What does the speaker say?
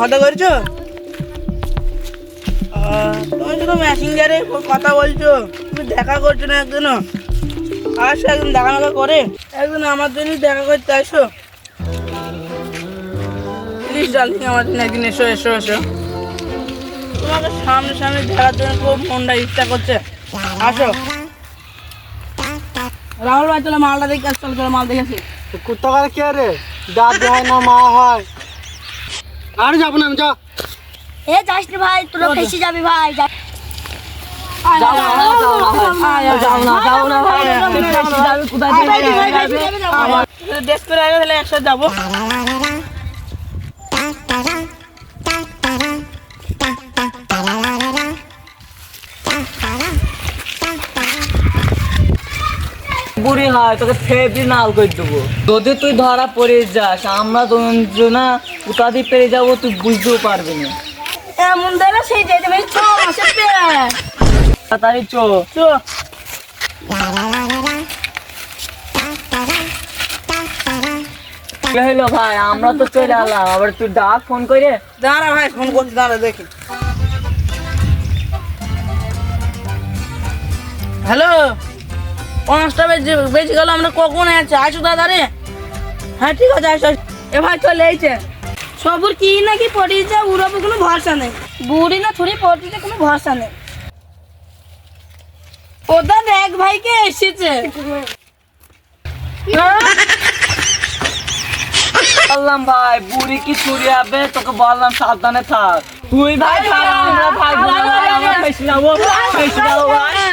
কথা করছ তুমি শুধু মেসেঞ্জারে কথা বলছো। তুমি দেখা করছ না একদিনও আসো একদিন দেখা মেকা করে। একদিন আমার জন্য দেখা করতে আসো। প্লিজ ডার্লিং আমার জন্য একদিন এসো এসো এসো। তোমাকে সামনে সামনে দেখার জন্য খুব মনটা ইচ্ছা করছে। আসো। রাহুল ভাই চলো মালটা দেখে চলো চলো, মাল দেখেছি কুত্তা করে কে রে? দাদি হয় না, মা হয়। আর যাব না আমি যা এ যাস না ভাই তোরা ফেসে যাবি ভাই যা যাও না যাও না বুড়ি হয় তোকে ফেবরি নাল করে দেবো। যদি তুই ধরা পড়ে যাস আমরা দুজনা উতাদি পেরে যাব তুই বুঝতেও পারবি না। এমন সেই যেতে ছ তাড়াতাড়ি চো চো। হলো ভাই? আমরা তো চলে এলাম। আবার তুই ডাক ফোন করে? দাঁড়া ভাই ফোন করছি দাঁড়া দেখি। হ্যালো? পাঁচটা বেজে বেজে গেল আমরা কখন আছে? আসো দাদা রে হ্যাঁ ঠিক আছে আসো আসো। এ ভাই চলে এইছে সবুর কি নাকি পড়িয়েছে? ওর কোনো ভরসা নেই। বুড়ি না ছুরি পড়িতে কোনো ভরসা নেই। ওটা দেখ ভাইকে এসেছে? বললাম ভাই বুড়ি কি ছুরি হবে তোকে বললাম সাবধানে থাক। তুই ভাই আমরা ভাই ভাই, আমরা ভাই।